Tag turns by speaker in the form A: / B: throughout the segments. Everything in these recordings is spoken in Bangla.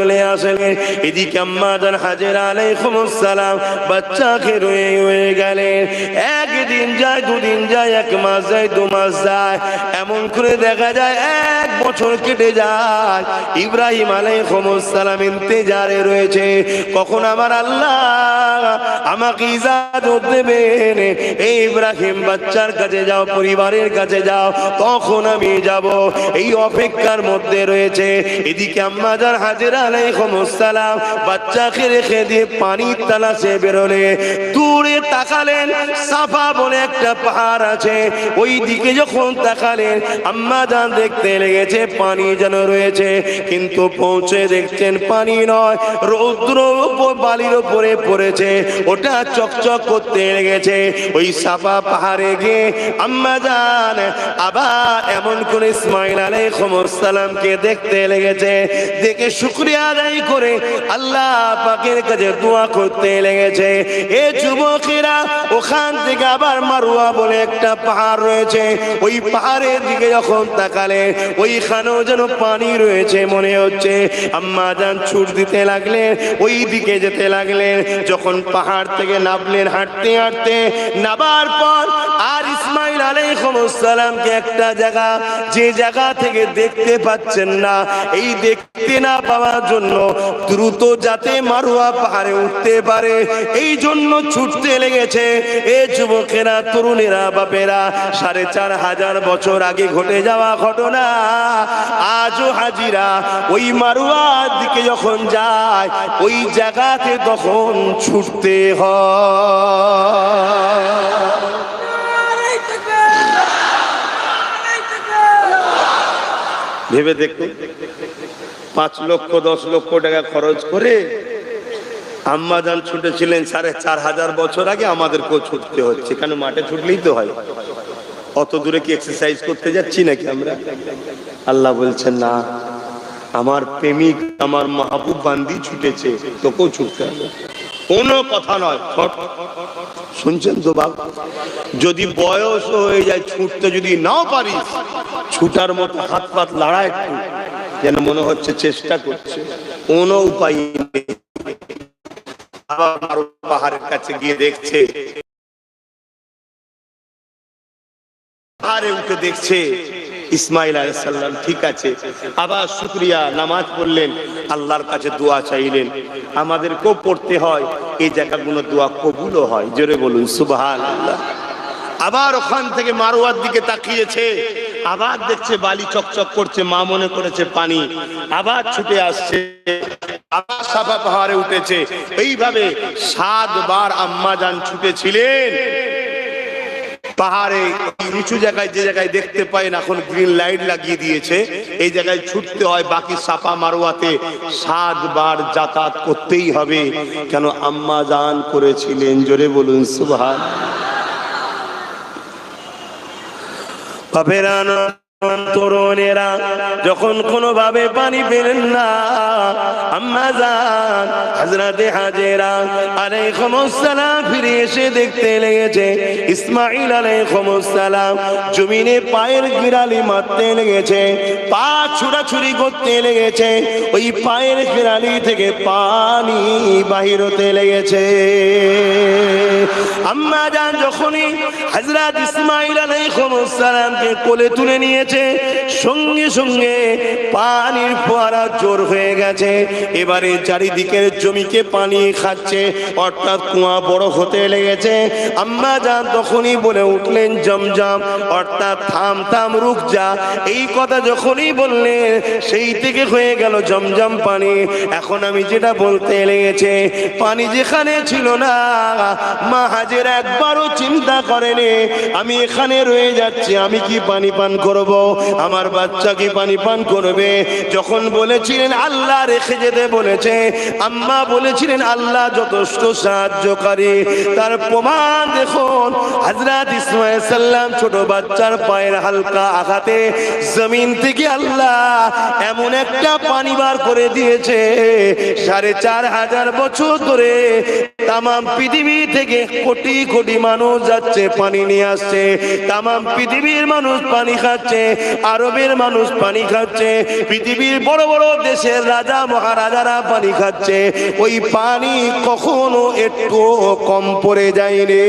A: চলে আসেন। এদিকে আম্মা জান হাজের আলাইকুমুস সালাম বাচ্চাকে রয়ে রয়ে গেলেন। একদিন যায়, দুদিন যায়, এক মাস যায়, দু মাস যায়। এমন করে দেখা যায়, এক বছর কেটে যায়। ইব্রাহিম ইন্তেজারে রয়েছে। কখন আমার আল্লাহ আমাকে ইজাজত দেবেন? এই ইব্রাহিম বাচ্চার কাছে যাও, পরিবারের কাছে যাও, তখন আমি যাব। এই অপেক্ষার মধ্যে রয়েছে। এদিকে আম্মাজার হাজিরা আলাইকুম আসসালাম। বাচ্চাকে রেখে দিয়ে পানির তালাশে বেরোলে। দূরে তাকালেন, সাফা বলে একটা পাহাড় আছে। ওই দিকে যখন তাকালেন, আম্মা জান দেখতে লেগেছে, পানি যেন রয়েছে। কিন্তু পৌঁছে দেখছেন পানি নয়, রৌদ্র বালির উপরে পড়েছে। ওটা চকচক করতে লেগেছে। ওই সাফা পাহাড়ে গিয়ে আম্মা জান আবার এমন করে ইসমাইল আলাইহিস সালামকে দেখতে লেগেছে। দেখে শুকরিয়া আদায় করে আল্লাহ পাকের কাছে দোয়া করতে লেগেছে। এ যুবকেরা ওখান থেকে আবার মারুয়া বলে একটা পাহাড় রয়েছে। ওই পাহাড়ের দিকে যখন তাকালে ওইখানেও যেন পানি রয়েছে মনে হচ্ছে। আম্মা যান ছুট দিতে লাগলেন ওই দিকে যেতে লাগলেন। যখন পাহাড় থেকে নামলেন হাঁটতে হাঁটতে নাবার পর আর ইসমাইল আলাইহিসসালামকে একটা জায়গা, যে জায়গা থেকে দেখতে পাচ্ছেন না, এই দেখতে না পাওয়ার জন্য দ্রুত যাতে মারুয়া পাহাড়ে উঠতে পারে। এই জন্য ছুটতে লেগেছে এ যুবকেরা, তরুণেরা, বাপেরা, সাড়ে চার হাজার বছর আগে ঘটে যাওয়া ঘটনা। আজও হাজিরা, ওই মারুয়ার দিকে যখন যায়, ওই জায়গাতে তখন ছুটতে হয়। ভেবে দেখুন। পাঁচ লক্ষ, দশ লক্ষ টাকা খরচ করে আম্মা যান ছুটেছিলেন সাড়ে চার হাজার বছর আগে, আমাদেরকেও ছুটতে হচ্ছে। কেন, মাঠে ছুটলেই তো হয়। অত দূরে কি এক্সারসাইজ করতে যাচ্ছি নাকি আমরা? আল্লাহ বলছেন, না, আমার প্রেমিক, আমার মাহবুব বান্দি ছুটেছে, তোকেও ছুটতে হবে। কোনো কথা নয় শুনছেন তো বাবা যদি বয়স হয়ে যায়, ছুটতে যদি নাও পারিস, ছুটার মতো হাত পাত লাড়া একটু। যেন মনে হচ্ছে চেষ্টা করছে। কোনো উপায় পাহাড়ের কাছে গিয়ে দেখছে। পাহাড়ে উঠে দেখছে, ইসমাইল আলাইসাল্লাম ঠিক আছে। আবার শুক্রিয়া, নামাজ পড়লেন, আল্লাহর কাছে দোয়া চাইলেন। আমাদেরকেও পড়তে হয়, এই জায়গাগুলো দোয়া কবুলও হয়। জোরে বলুন সুবহান আল্লাহ আবার ওখান থেকে মারোয়ার দিকে তাকিয়েছে। আবার দেখছে বালি চকচক করছে, মা মনে করেছে পানি। আবার ছুটে আসছে, আবার সাফা পাহাড়ে উঠেছে। এইভাবে সাতবার আম্মা যান ছুটেছিলেন। পাহাড়ে নিচু জায়গায় যে জায়গায় দেখতে না, এখন গ্রিন লাইট লাগিয়ে দিয়েছে। এই জায়গায় ছুটতে হয়, বাকি সাপা মারোয়াতে সাতবার যাতায়াত করতেই হবে। কেন আম্মা জান করেছিলেন? জোরে বলুন, সুবহান। বাপেরা তরুণেরা, যখন কোনোভাবে পানি পেলেন না, আম্মা যান হযরতে হাজেরা আলাইহিস সালাম ফিরে এসে দেখতে লেগেছে। ইসমাঈল আলাইহিস সালাম জমিনে পায়ের গিরালি মারতে লেগেছে, পা ছুড়াছুড়ি করতে লেগেছে, ওই পায়ের গিরালি থেকে পানি বাহির হতে লেগেছে। আম্মা যান যখনই হযরত ইসমাঈল আলাইহিস সালামকে কোলে তুলে নিয়েছে, সঙ্গে সঙ্গে পানির ফোয়ারা জোর হয়ে গেছে। এবারে চারিদিকের জমিকে পানি খাচ্ছে, অর্থাৎ কুয়া বড় হতে লেগেছে। আম্মা যান তখনই বলে উঠলেন, জমজম, অর্থাৎ থাম থাম রুক যা। এই কথা যখনই বললেন, সেই থেকে হয়ে গেল জমজম পানি। এখন আমি যেটা বলতে লেগেছে, পানি যেখানে ছিল না মা হাজের একবারও চিন্তা করেনি আমি এখানে রয়ে যাচ্ছি, আমি কি পানি পান করব? আমার বাচ্চা কি পানি পান করবে? যখন বলেছিলেন, আল্লাহ রেখে যেতে বলেছে। আম্মা বলেছিলেন, আল্লাহ যথেষ্ট সাহায্যকারী। তার প্রমাণ দেখুন হজরত ইসমাইল সাল্লাম ছোট বাচ্চার পায়ের হালকা আঘাতে জমিন থেকে আল্লাহ এমন একটা পানি বার করে দিয়েছে। সাড়ে চার হাজার বছর ধরে তাম পৃথিবী থেকে কোটি কোটি মানুষ যাচ্ছে পানি নিয়ে আসছে। তাম পৃথিবীর মানুষ পানি খাচ্ছে, আরবের মানুষ পানি খাচ্ছে, পৃথিবীর বড় বড় দেশের রাজা, মহারাজারা পানি খাচ্ছে। ওই পানি কখনো একটু কম পড়ে যায়নি।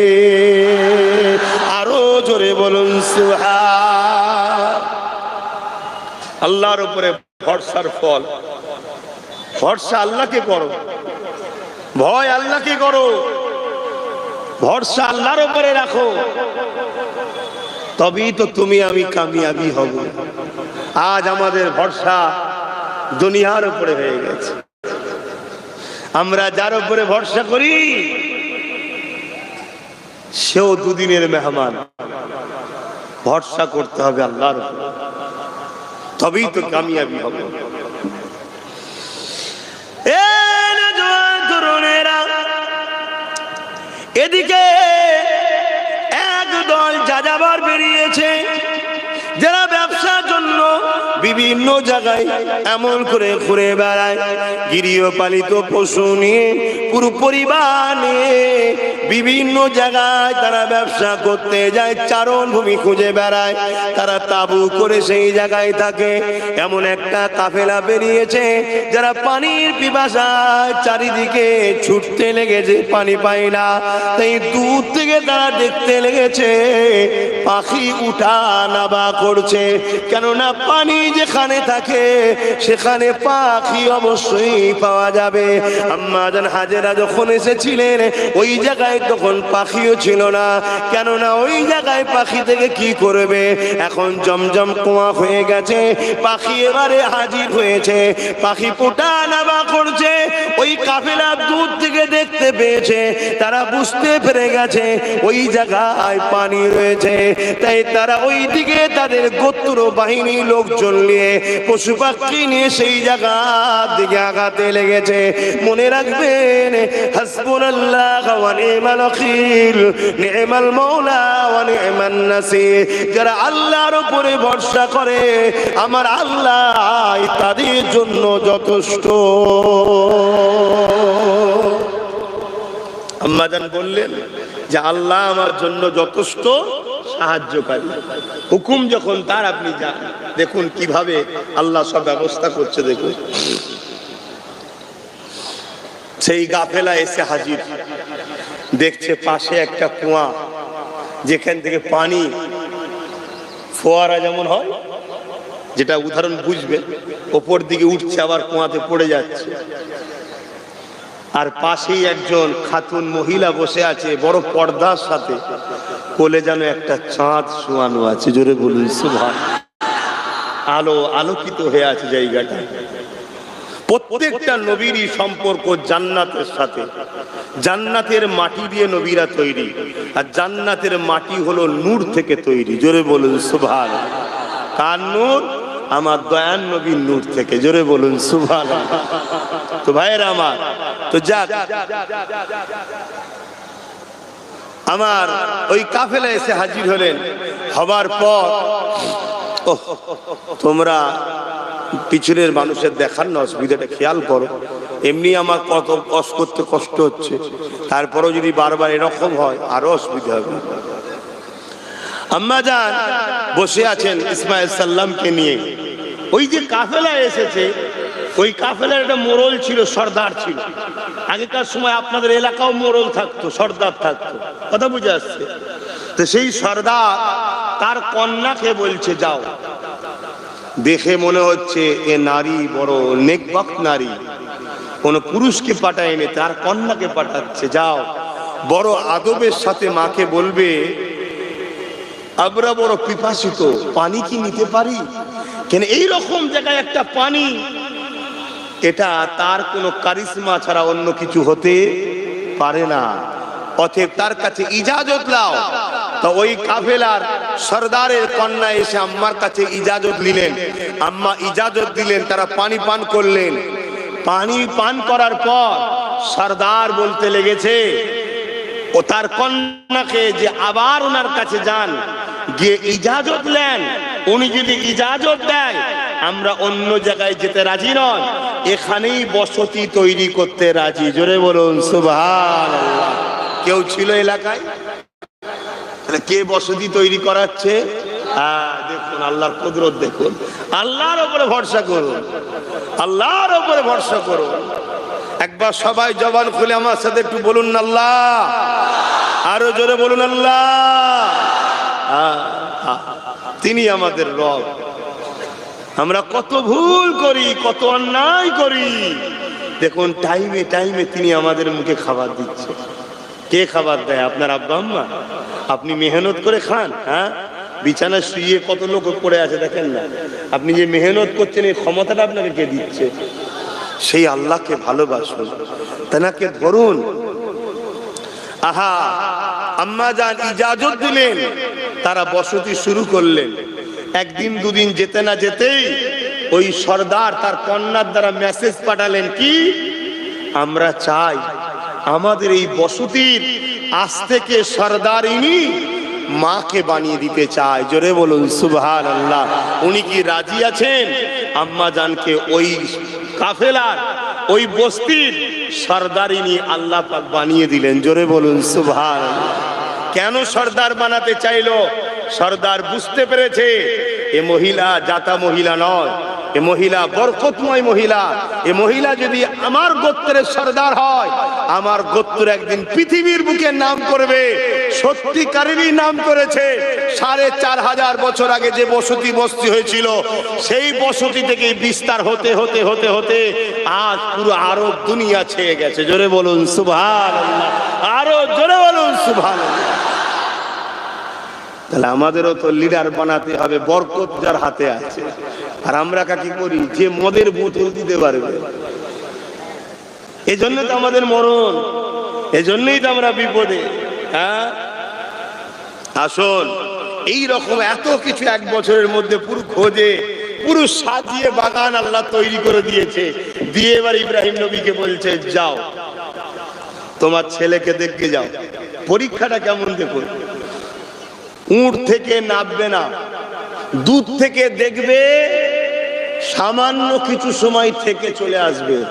A: আরও জোরে বলুন
B: আল্লাহর উপরে ভরসার ফল। ভরসা আল্লাহকে করো। ভয় আল্লাহকে করো। ভরসা আল্লাহর উপরে রাখো।
A: তবেই তো তুমি আমি কামিয়াবি হব।
B: আজ আমাদের ভরসা দুনিয়ার উপরে হয়ে গেছে। আমরা যার উপরে ভরসা করি, সেও দুদিনের মেহমান। ভরসা করতে হবে আল্লাহর উপরে। তবেই তো কামিয়াবি হবে।
A: এদিকে একদল যাযাবর বেরিয়েছে। বিভিন্ন জায়গায় এমন করে ঘুরে বেড়ায়। গৃহপালিত পশু নিয়ে, পুরো পরিবার বিভিন্ন জায়গায় তারা ব্যবসা করতে যায় চারণ ভূমি খুঁজে বেড়ায়। তারা তাবু করে সেই জায়গায় থাকে। এমন একটা কাফেলা বেরিয়েছে, যারা পানির পিপাসায় চারিদিকে ছুটতে লেগেছে, পানি পায় না। তাই দূর থেকে তারা দেখতে লেগেছে, পাখি উঠা নাবা করছে। কেননা পানি যেখানে থাকে, সেখানে পাখি অবশ্যই পাওয়া যাবে। আম্মা জান হাজেরা যখন এসেছিলেন, ওই জায়গায় তখন পাখিও ছিল না। কেননা ওই জায়গায় পাখি থেকে কি করবে? এখন জমজম কুয়া হয়ে গেছে, পাখি এবারে হাজির হয়েছে। পাখি পোটা নাবা করছে, ওই কাফেলা দূর থেকে দেখতে পেয়েছে, তারা বুঝতে পেরে গেছে, ওই জায়গায় পানি রয়েছে। তাই তারা ওই দিকে তাদের গোত্র বাহিনী লোকজন নিয়ে পশু পাখি নিয়ে সেই জায়গার দিকে আগাতে লেগেছে। মনে রাখবেন ওয়া নি'মান যারা আল্লাহর উপরে ভরসা করে, আমার আল্লাহ তাদের জন্য যথেষ্ট।
B: আম্মাজান বললেন যে আল্লাহ আমার জন্য যথেষ্ট। সাহায্যকারী হুকুম যখন তার, আপনি যান দেখুন কীভাবে আল্লাহ সব ব্যবস্থা করছে, দেখুন। সেই গাফেলা এসে হাজির। দেখছে পাশে একটা কুয়া, যেখান থেকে পানি ফোয়ারা যেমন হয়, যেটা উদাহরণ বুঝবে, ওপর দিকে উঠছে, আবার কুয়াতে পড়ে যাচ্ছে। আর পাশেই একজন খাতুন মহিলা বসে আছে, বড় পর্দার সাথে। কোলে যেন একটা চাঁদ শোয়ানো আছে, জোরে বলুন সুভান আলো, আলোকিত হয়ে আছে জায়গাটা। প্রত্যেকটা নবীরই সম্পর্ক জান্নাতের সাথে। জান্নাতের মাটি দিয়ে নবীরা তৈরি, আর জান্নাতের মাটি হলো নূর থেকে তৈরি। জোরে বলুন সুভান কার নূর? আমার দয়ান নবীর নূর থেকে। জোরে বলুন সুভান তো ভাইয়ের আমার, তো যাক। আমার ওই কাফেলা এসে হাজির হলেন। হবার পর তোমরা পিছনের মানুষের দেখার না অসুবিধাটা, খেয়াল করো। এমনি আমার কত কষ্ট করতে কষ্ট হচ্ছে। তারপরেও যদি বারবার এরকম হয়, আরও অসুবিধা হবে। আম্মা যান বসে আছেন ইসমাইল সাল্লামকে নিয়ে। ওই যে কাফেলা এসেছে ওই কাফেলার একটা মোড়ল ছিল, সর্দার ছিল। আগেকার সময় আপনাদের এলাকাও মোড়ল থাকতো, সর্দার থাকতো। কথা বুঝে আসছে? তো সেই সর্দার তার কন্যাকে বলছে, যাও। দেখে মনে হচ্ছে এ নারী বড় নেকবক নারী। কোন পুরুষকে পাঠায়নি, তার কন্যাকে পাঠাচ্ছে, যাও। বড় আদবের সাথে মাকে বলবে, আমরা বড় পিপাসিত, পানি কি নিতে পারি? কেন এই রকম জায়গায় একটা পানি এটা তার কোনো কারিশমা ছাড়া অন্য কিছু হতে পারে না। অতএব তার কাছে ইজাজত লাও তো ওই কাফেলার সর্দারের কন্যা এসে আম্মার কাছে ইজাজত নিলেন। আম্মা ইজাজত দিলেন, তারা পানি পান করলেন। পানি পান করার পর সর্দার বলতে লেগেছে, ও তার কন্যাকে যে আবার ওনার কাছে যান, গিয়ে ইজাজত নেন। উনি যদি ইজাজত দেয় আমরা অন্য জায়গায় যেতে রাজি নয় এখানেই বসতি তৈরি করতে রাজি। জোরে বলুন সুভান কেউ ছিল এলাকায়? কে বসতি তৈরি করাচ্ছে? দেখুন, আল্লাহর দেখুন। আল্লাহর উপরে ভরসা করুন। আল্লাহর উপরে ভরসা করুন। একবার সবাই জবান খুলে আমার সাথে একটু বলুন আল্লাহ। জোরে বলুন আল্লাহ। তিনি আমাদের রব। আমরা কত ভুল করি, কত অন্যায় করি। দেখুন টাইমে টাইমে তিনি আমাদের মুখে খাবার দিচ্ছে। কে খাবার দেয়? আপনার আব্বা, আম্মা? আপনি মেহনত করে খান হ্যাঁ? বিছানা শুয়ে কত লোক পড়ে আছে দেখেন না? আপনি যে মেহনত করছেন, এই ক্ষমতাটা আপনাকে কে দিচ্ছে? সেই আল্লাহকে ভালোবাসুন, তেনাকে ধরুন। আহা, আম্মা যান ইজাজত দিলেন, তারা বসতি শুরু করলেন। একদিন দুদিন যেতে না যেতেই ওই সর্দার তার কন্যার দ্বারা মেসেজ পাঠালেন কি? আমরা চাই আমাদের এই বসতির আজ থেকে সর্দারিনী মাকে বানিয়ে দিতে চায়। জোরে বলুন সুবহান আল্লাহ উনি কি রাজি আছেন? আম্মা জানকে ওই কাফেলার, ওই বস্তির সর্দারিনী আল্লাহ পাক বানিয়ে দিলেন। জোরে বলুন সুবহান কেন সর্দার বানাতে চাইলো? সর্দার বুঝতে পেরেছে, এ মহিলা জাতা মহিলা নয়, এ মহিলা বরকতময় মহিলা, এ মহিলা যদি আমার গোত্রের সর্দার হয়, আমার গোত্র একদিন পৃথিবীর বুকে নাম করবে, সত্যিকারেরই নাম করেছে। সাড়ে চার হাজার বছর আগে যে বসতি বস্তি হয়েছিল, সেই বসতি থেকে বিস্তার হতে হতে হতে হতে আজ পুরো আরব দুনিয়া ছেয়ে গেছে। জোরে বলুন সুভান আরও জোরে বলুন সুভান তাহলে আমাদেরও তো লিডার বানাতে হবে, বরকত যার হাতে আছে। আর আমরা কি করি? যে মদের বোতল দিতে পারবে। এই জন্য তো আমাদের মরণ। এজন্যই তো আমরা বিপদে। হ্যাঁ? আসল এই রকম এত কিছু এক বছরের মধ্যে পুরো খোঁজে, পুরো সাজিয়ে বাগান আল্লাহ তৈরি করে দিয়েছে। দিয়ে এবার ইব্রাহিম নবীকে বলছে, যাও। তোমার ছেলেকে দেখতে যাও। পরীক্ষাটা কেমন দেখুন? উঁট থেকে নামবে না। দুধ থেকে দেখবে সামান্য কিছু সময় থেকে চলে আসবে।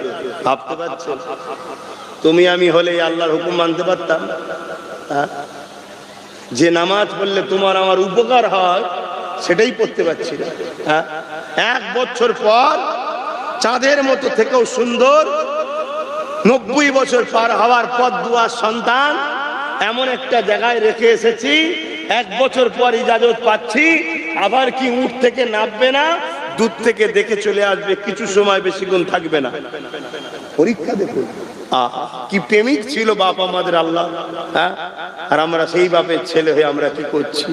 B: ভাবতে পারছ? তুমি আমি হলে আল্লাহর হুকুম মানতে পারতাম। হ্যাঁ? যে নামাজ পড়লে তোমার আমার উপকার হয়, সেটাই পড়তে পারছি না। হ্যাঁ? এক বছর পর চাঁদের মতো থেকেও সুন্দর নব্বই বছর পার হওয়ার পর দুয়ার সন্তান এমন একটা জায়গায় রেখে এসেছি এক বছর পর ইজাজত পাচ্ছি আবার কি উঠ থেকে নামবে না? দূর থেকে দেখে চলে আসবে কিছু সময় বেশিক্ষণ থাকবে না। পরীক্ষা দেখুন। আহা, কি প্রেমিক ছিল বাপ আমাদের আল্লাহ হ্যাঁ? আর আমরা সেই বাপের ছেলে হয়ে আমরা কি করছি?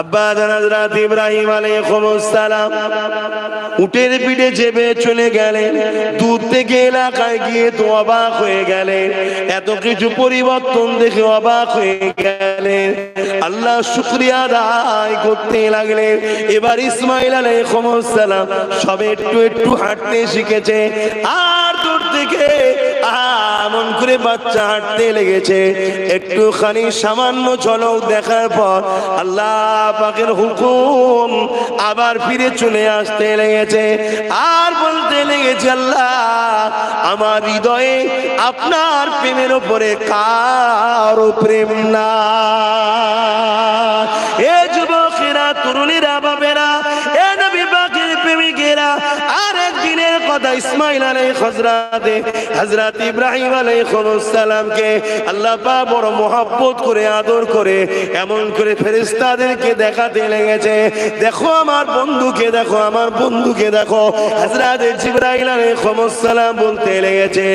A: আব্বা উটের পিঠে চেপে চলে গেলেন। দূর থেকে এলাকায় গিয়ে তো অবাক হয়ে গেলেন। এত কিছু পরিবর্তন দেখে অবাক হয়ে গেলেন। আল্লাহ শুক্রিয়া আদায় করতে লাগলেন। এবার ইসমাইল আলাইহিস সালাম সবে একটু একটু হাঁটতে শিখেছে। আর দূর থেকে এমন করে বাচ্চা হাঁটতে লেগেছে। একটুখানি সামান্য ঝলক দেখার পর আল্লাহ পাকের হুকুম আবার ফিরে চলে আসতে লেগেছে। আর বলতে লেগেছে, আল্লাহ, আমার হৃদয়ে আপনার প্রেমের উপরে কারও প্রেম না এ যুবকেরা, তরুণীরা বাবেরা কথা ইসমাইল আলাই হজরাতে হজরত ইব্রাহিম আলাই সালামকে আল্লাহ পা বড় মোহাব্বত করে, আদর করে, এমন করে ফেরেস্তাদেরকে দেখাতে লেগেছে। দেখো আমার বন্ধুকে, দেখো আমার বন্ধুকে, দেখো হজরত জিব্রাইল আলাই সালাম বলতে লেগেছে,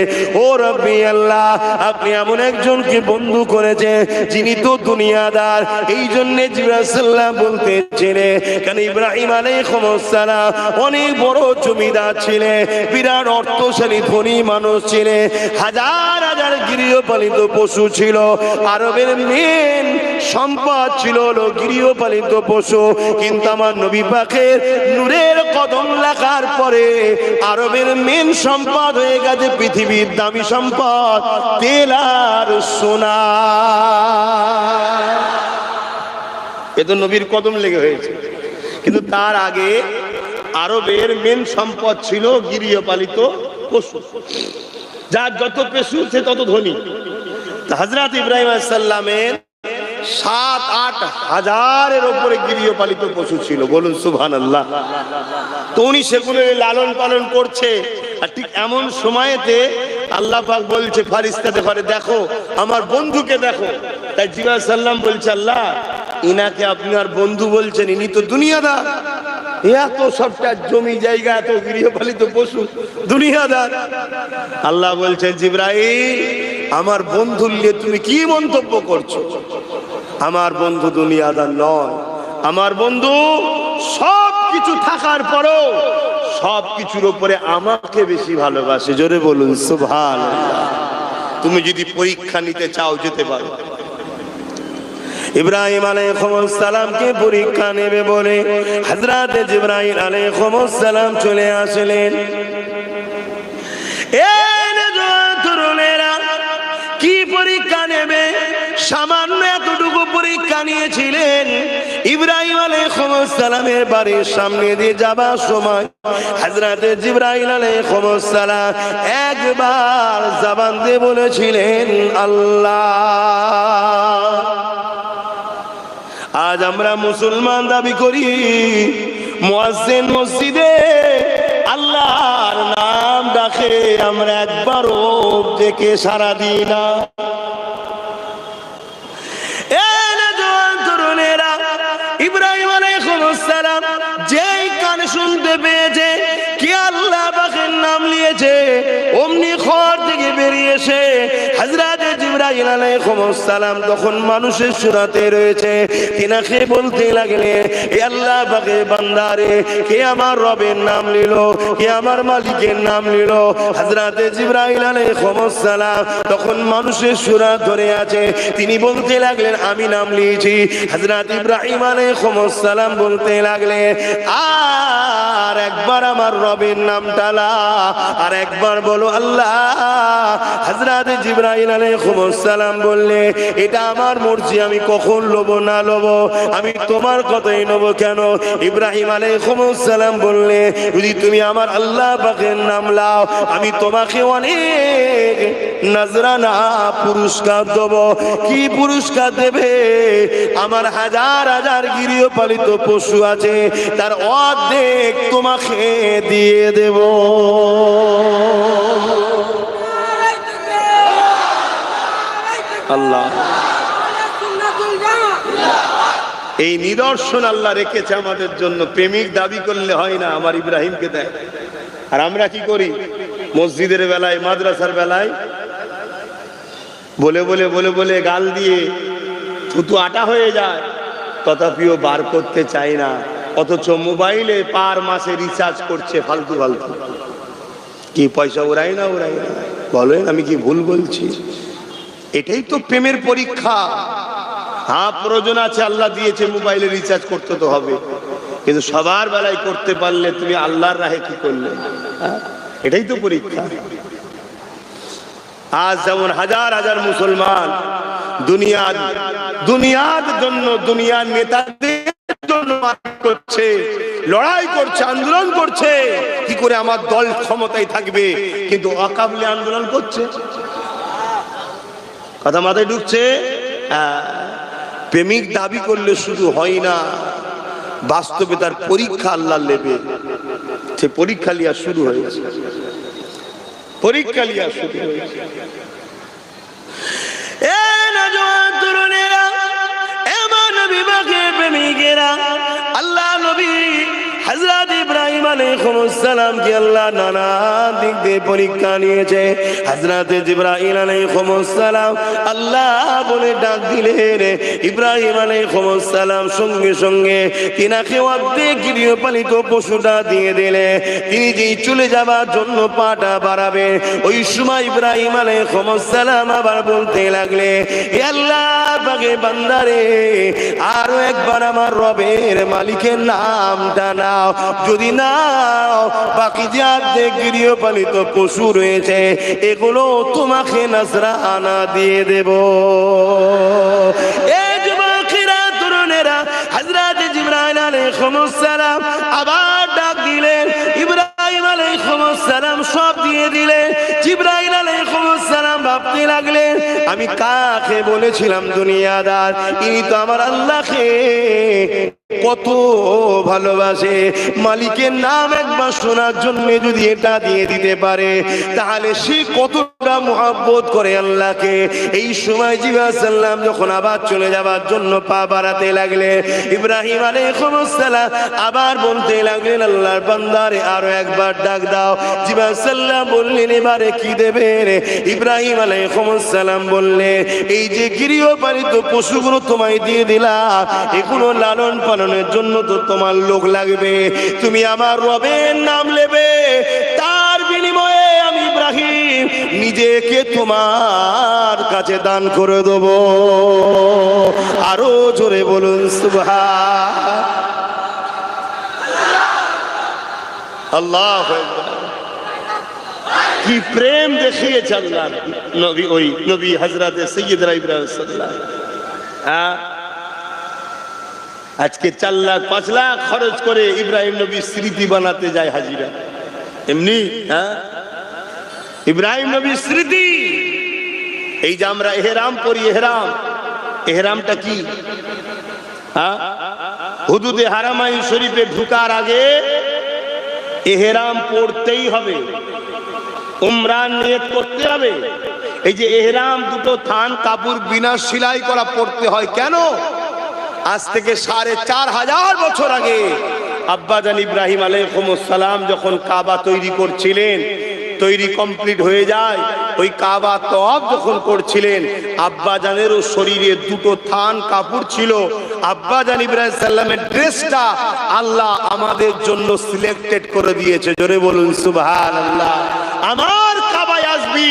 A: ও রব্বি আল্লাহ, আপনি এমন একজনকে বন্ধু করেছে যিনি তো দুনিয়াদার। এই জন্যে জিব্রাইল বলতে ছেলে কেন ইব্রাহিম আলাইহিসসালাম অনেক বড় জমিদার ছিলেন বিরাট অর্থশালী ধনী মানুষ ছিলেন হাজার হাজার গৃহপালিত পশু ছিল। আরবের মেন সম্পদ ছিল গৃহপালিত পশু। কিন্তু আমার নবী পাখের নূরের কদম লাগার পরে আরবের মেন সম্পদ হয়ে গেছে পৃথিবীর দামি সম্পদ, তেল আর সোনা।
B: এ তো নবীর কদম লেগে হয়েছে। কিন্তু তার আগে আরবের মেন সম্পদ ছিল গৃহপালিত পশু। যার যত পশু, সে তত ধনী। হজরত ইব্রাহিম সাল্লামের সাত, আট হাজারের ওপরে গৃহপালিত পশু ছিল। বলুন সুভান আল্লাহ তো উনি সেগুলো লালন পালন করছে। আর ঠিক এমন সময়েতে আল্লাহ পাক বলছে ফারিস্তাতে পারে দেখো, আমার বন্ধুকে দেখো। তাই জিবা সাল্লাম বলছে, আল্লাহ, ইনাকে আপনার বন্ধু বলছেন, ইনি তো দুনিয়াদার। এত সবটা জমি জায়গা, এত গৃহপালিত পশু, দুনিয়াদার। আল্লাহ বলছেন, জিব্রাইল, আমার বন্ধু নিয়ে তুমি কি মন্তব্য করছ? আমার বন্ধু দুনিয়াদার নয়। আমার বন্ধু সব কিছু থাকার পরও সব কিছুর উপরে আমাকে বেশি ভালোবাসে। জোরে বলুন সুভান তুমি যদি পরীক্ষা নিতে চাও, যেতে পারো।
A: ইব্রাহিম আলাইহিসসালামকে পরীক্ষা নেবে বলে হযরত জিবরাইল আলাইহিসসালাম চলে আসলেন। কি পরীক্ষা নেবে? সামান্য এতটুকু পরীক্ষা নিয়েছিলেন। ইব্রাহিম আলাইহিসসালামের বাড়ির সামনে দিয়ে যাবার সময় হযরত জিবরাইল আলাইহিসসালাম একবার জবান দিয়ে বলেছিলেন, আল্লাহ। আজ আমরা মুসলমান দাবি করি, মুয়াজ্জিন মসজিদে আল্লাহর নাম ডাকে, আমরা একবারও ডেকে সারা দিই না যেই কানে শুনতে পেয়েছে নাম নিয়েছে, অমনি ঘর থেকে বেরিয়েছে তখন মানুষের সুরাতে রয়েছে, তিনাকে বলতে লাগলে, এ আল্লাহ পাকের বান্দারে, কে আমার রবের নাম নিল, কে আমার মালিকের নাম নিল? হযরত জিবরাইল আলাইহিসসালাম তখন মানুষের সুরাত ধরে আছে, তিনি বলতে লাগলেন, আমি নাম নিয়েছি। হযরত ইব্রাহিম আলাইহিসসালাম বলতে লাগলে, আর একবার আমার রবের নাম টালা, আর একবার বলো আল্লাহ। হযরত জিবরাইল আলাইহিসসালাম বললে, এটা আমার মর্জি, আমি কখন লব না লব? আমি তোমার কথাই নেব কেন? ইব্রাহিম আলাইহিসসালাম বললে, যদি তুমি আমার আল্লাহ পাকের নাম লাও, আমি তোমাকে অনেক নজরানা পুরস্কার দেব। কি পুরস্কার দেবে? আমার হাজার হাজার গৃহপালিত পশু আছে, তার অর্ধেক তোমাকে দিয়ে দেব।
B: আল্লাহ। এই নিদর্শন আল্লাহ রেখেছে আমাদের জন্য। প্রেমিক দাবি করলে হয় না, আমার ইব্রাহিমকে দেয়। আর আমরা কি করি? মসজিদের বেলায়, মাদ্রাসার বেলায় বলে বলে বলে বলে গাল দিয়ে থুতু আটা হয়ে যায়। তথাপিও বার করতে চাই না। অথচ মোবাইলে পার মাসে রিচার্জ করছে ফালতু ফালতু। কি পয়সা ওরাই না ওরাই না? বলেন, আমি কি ভুল বলছি? এটাই তো প্রেমের পরীক্ষা। হ্যাঁ প্রয়োজন আছে, আল্লাহ দিয়েছে, মোবাইলে রিচার্জ করতে তো হবে। কিন্তু সবার বেলায় করতে পারলে তুমি আল্লাহর রাহে কি করলে? এটাই তো পরীক্ষা। আজ যেমন হাজার হাজার মুসলমান দুনিয়ার দুনিয়ার জন্য, দুনিয়ার নেতাদের জন্য করছে, লড়াই করছে, আন্দোলন করছে, কি করে আমার দল ক্ষমতায় থাকবে? কিন্তু অকাবলে আন্দোলন করছে। কথা মাথায় ঢুকছে প্রেমিক দাবি করলে শুধু হয় না, বাস্তবে তার পরীক্ষা আল্লাহ নেবে। সে পরীক্ষা লিয়া শুরু হয়েছে। পরীক্ষা লিয়া শুরু হয়েছে।
A: এমন বিভাগে প্রেমিকেরা, আল্লাহ নবী হযরত ইব্রাহিম আলাইহিসসালাম কি আল্লাহ নানা দিক দিয়ে পরীক্ষা নিয়েছে। হযরত জিবরাইল আলাইহিসসালাম আল্লাহ বলে ডাক দিলেন, ইব্রাহিম আলাইহিসসালাম সঙ্গে সঙ্গে তিনাকে অর্ধেক গৃহপালিত পশুটা দিয়ে দিলে। তিনি যেই চলে যাবার জন্য পাটা বাড়াবে, ওই সময় ইব্রাহিম আলাইহিসসালাম আবার বলতে লাগলে, "হে আল্লাহ পাকে বান্দারে, আরও একবার আমার রবের মালিকের নামটা নাও যদি নাও, বাকি যে গৃহপালিত পশু রয়েছে, এগুলো তোমাকে নাজরানা দিয়ে দেব। এই যুবকেরা, তরুণেরা জিবরাইল আলাইহিস সালাম সব দিয়ে দিলেন, জিবরাইল আলাইহিস ভাবতে লাগলেন আমি কাকে বলেছিলাম দুনিয়াদার? ইনি তো আমার আল্লাহকে কত ভালোবাসে। মালিকের নাম একবার শোনার জন্য যদি এটা দিয়ে দিতে পারে, তাহলে সে কতটা মহাব্বত করে আল্লাহকে। এই সময় জিবাসাল্লাম যখন আবার চলে যাবার জন্য পা বাড়াতে লাগলে ইব্রাহিম আলাইহিসসালাম আবার বলতে লাগলেন, আল্লাহর বান্দারে আরও একবার ডাক দাও। জিবাসাল্লাম বললেন, এবারে কি দেবে রে? ইব্রাহিম আলাইহিসসালাম বললে এই যে গৃহপালিত পশুগুলো তোমায় দিয়ে দিলাম, এগুলো লালন পালনের জন্য তো তোমার লোক লাগবে। তুমি আমার রবের নাম নেবে। তার বিনিময়ে আমি ইব্রাহিম নিজেকে তোমার কাছে দান করে দেব। আরও জোরে বলুন, সুবহান।
B: আল্লাহ কি প্রেম দেখিয়েছে আল্লাহ নবী ওই নবী হজরতে সৈয়দরা ইব্রাহিম সাল্লাহ হ্যাঁ? আজকে চার লাখ, পাঁচ লাখ খরচ করে ইব্রাহিম নবীর স্মৃতি বানাতে যায় হাজিরা। এমনি হ্যাঁ? ইব্রাহিম নবীর স্মৃতি। এই যে আমরা এহেরাম পড়ি, এহেরাম। এহেরামটা কি? হ্যাঁ? হুদুদে হারামাই শরীফে ঢুকার আগে এহেরাম পড়তেই হবে। উমরান নিয়ত করতে হবে। এই যে এহরাম দুটো থান কাপড় বিনা সেলাই করা পড়তে হয়, কেন? আজ থেকে সাড়ে চার হাজার বছর আগে আব্বাজান ইব্রাহিম আলাইকুমসালাম যখন কাবা তৈরি করছিলেন, তৈরি কমপ্লিট হয়ে যায়, ওই কাবা তব যখন করছিলেন আব্বাজানেরও শরীরে দুটো থান কাপড় ছিল। আব্বাজান ইব্রাহিম সাল্লামের ড্রেসটা আল্লাহ আমাদের জন্য সিলেক্টেড করে দিয়েছে। জোরে বলুন সুবহান আল্লাহ আমার কাবায় আসবি।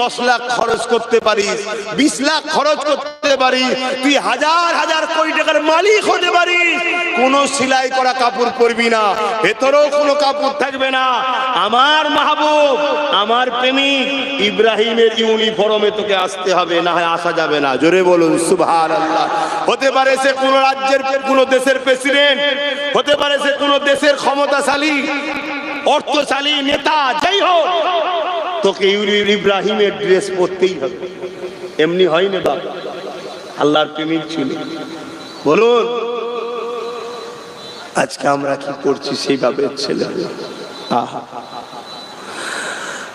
B: দশ লাখ খরচ করতে পারিস বিশ লাখ খরচ করতে পারিস তুই হাজার হাজার কোটি টাকার মালিক হতে পারিস। কোনো সেলাই করা কাপড় পরবি না, ভেতরেও কোনো কাপড় থাকবে না। আমার মাহবুব, আমার প্রেমিক, ইব্রাহিমের ইউনিফর্মে তোকে আসতে হবে, না হয় আসা যাবে না। জোরে বলুন সুভার আল্লাহ হতে পারে সে কোন রাজ্যের, কোন দেশের প্রেসিডেন্ট, হতে পারে সে কোন দেশের ক্ষমতাশালী, অর্থশালী নেতা, যাই হোক তোকে ইব্রাহিমের ড্রেস পরতেই হবে। এমনি হয় না বাবা আল্লাহর প্রেমিক ছিল। বলুন, আজকে আমরা কি করছি সেইভাবে ছেলে আহা।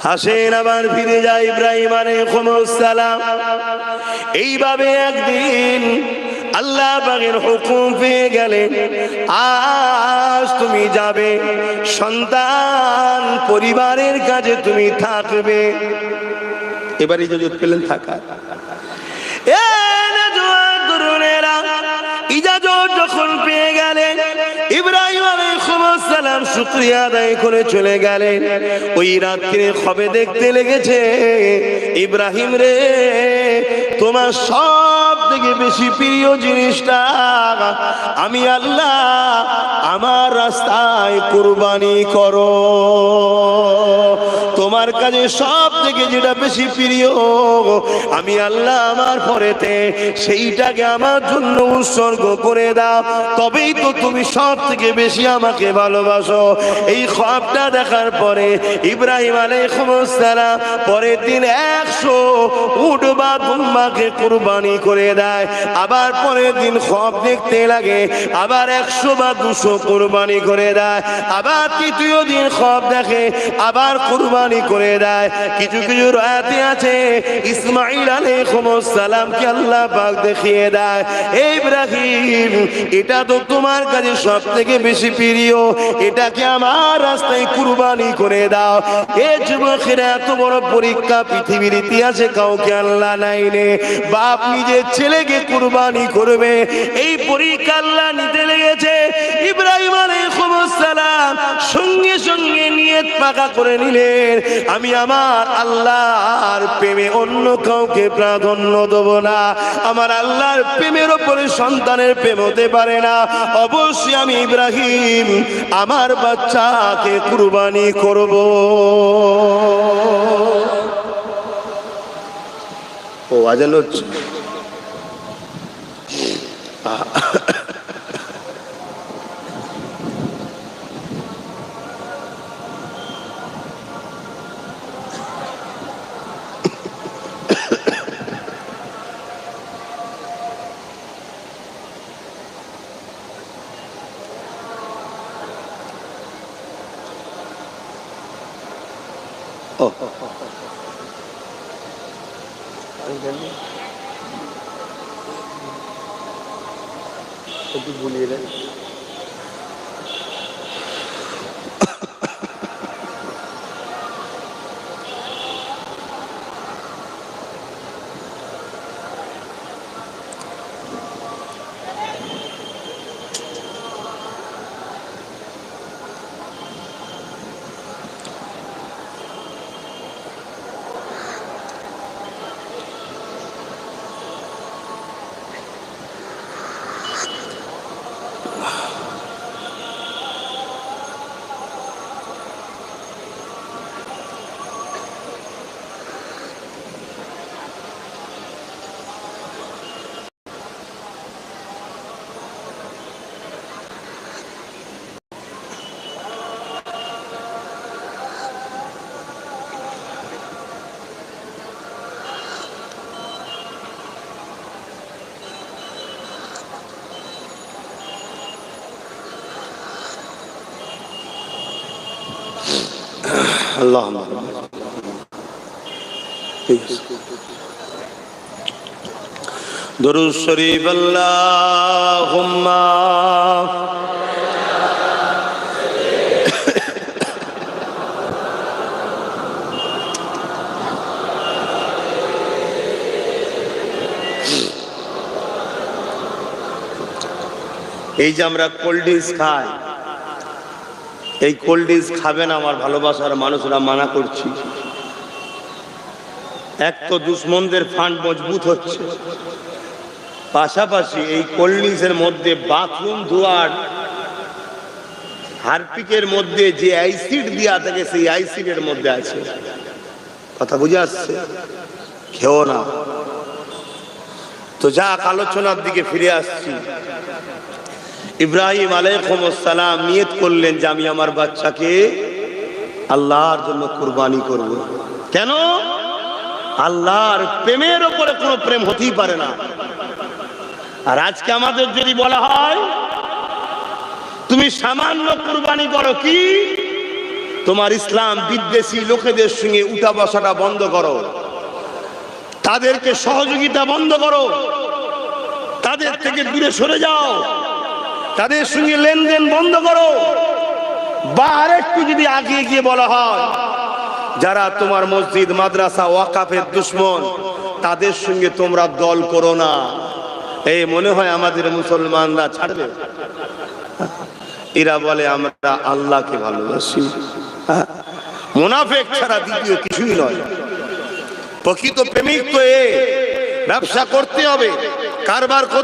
A: হাসেন আবার ফিরে যায় ইব্রাহিম আলাইহিসসালাম এইভাবে একদিন আল্লাহ বাগের হুকুম পেয়ে গেলেন আজ তুমি যাবে। সন্তান পরিবারের কাজে তুমি থাকবে।
B: এবারে ইজাজত পেলেন থাকা
A: যখন পেয়ে গেলেন শুকরিয়া করে চলে গেলেন। ওই খবে দেখতে লেগেছে, ইব্রাহিম রে, তোমার সব থেকে বেশি প্রিয় জিনিসটা আমি আল্লাহ আমার রাস্তায় কুরবানি করো। তোমার কাছে সব থেকে যেটা বেশি প্রিয়, আমি আল্লাহ আমার পরেতে সেইটাকে আমার জন্য উৎসর্গ করে দাও। তবেই তো তুমি সব থেকে বেশি আমাকে ভালোবাসো। এই খবটা দেখার পরে ইব্রাহিম আলাইহিসসালাম পরের দিন একশো উট বা দুম্বাকে কুরবানি করে দেয়। আবার পরের দিন খব দেখতে লাগে, আবার একশো বা দুশো কুরবানি করে দেয়। আবার তৃতীয় দিন খব দেখে, আবার কুরবানি করে দেয়। কিছু কিছু রায়াতে আছে ইসমাইল আলাইহিসসালামকে আল্লাহ পাক দেখিয়ে দেয়। এই ইব্রাহিম, এটা তো তোমার কাছে সব থেকে বেশি প্রিয়, এটাকে আমার রাস্তায় কুরবানি করে দাও। এ যুবকেরা এত বড় পরীক্ষা পৃথিবীর ইতিহাসে কাউকে আল্লাহ নাইনে বাপ নিজের ছেলেকে কুরবানি করবে। এই পরীক্ষা আল্লাহ নিতে লেগেছে। ইব্রাহিম আলাইহিসসালাম সঙ্গে সঙ্গে নিয়ত পাকা করে নিলেন। আমি আমার আল্লাহর প্রেমে অন্য কাউকে প্রাধান্য দেব না। আমার আল্লাহর প্রেমের ওপরে সন্তানের প্রেম হতে পারে না। অবশ্যই আমি ইব্রাহিম, আমার বাচ্চাকে কুরবানি করব।
B: ও আজান হচ্ছে। আল্লাহ এই যে আমরা কোল্ড ড্রিঙ্কস খাই এই কোল্ড ড্রিঙ্কস খাবেন আমার ভালোবাসার মানুষরা মানা করছি। এক তো দুশ্মনদের ফান্ড মজবুত হচ্ছে। পাশাপাশি এই কোল্ড ড্রিঙ্কসের মধ্যে বাথরুম ধোয়ার হারপিকের মধ্যে যে অ্যাসিড দেওয়া থাকে, সেই অ্যাসিডের মধ্যে আছে। কথা বুঝে আসছে? খেও না। তো যাক, আলোচনার দিকে ফিরে আসছি। ইব্রাহিম আলাইকুমসালাম নিয়ত করলেন যে আমি আমার বাচ্চাকে আল্লাহর জন্য কুরবানি করব। কেন? আল্লাহর প্রেমের ওপরে কোনো প্রেম হতেই পারে না। আর আজকে আমাদের যদি বলা হয়, তুমি সামান্য কুরবানি করো কি? তোমার ইসলাম বিদ্বেষী লোকেদের সঙ্গে উঠা বসাটা বন্ধ করো। তাদেরকে সহযোগিতা বন্ধ করো। তাদের থেকে দূরে সরে যাও। তাদের সঙ্গে লেনদেন বন্ধ করো। বা আরেকটু যদি আগিয়ে গিয়ে বলা হয়, যারা তোমার মসজিদ, মাদ্রাসা ওয়াকাফের দুশ্মন, তাদের সঙ্গে তোমরা দল করো না। এই মনে হয় আমাদের মুসলমানরা ছাড়বে? এরা বলে, আমরা আল্লাহকে ভালোবাসি? মুনাফেক ছাড়া দ্বিতীয় কিছুই নয়। প্রকৃত প্রেমিক তো এ। ব্যবসা করতে হবে, কারবার করতে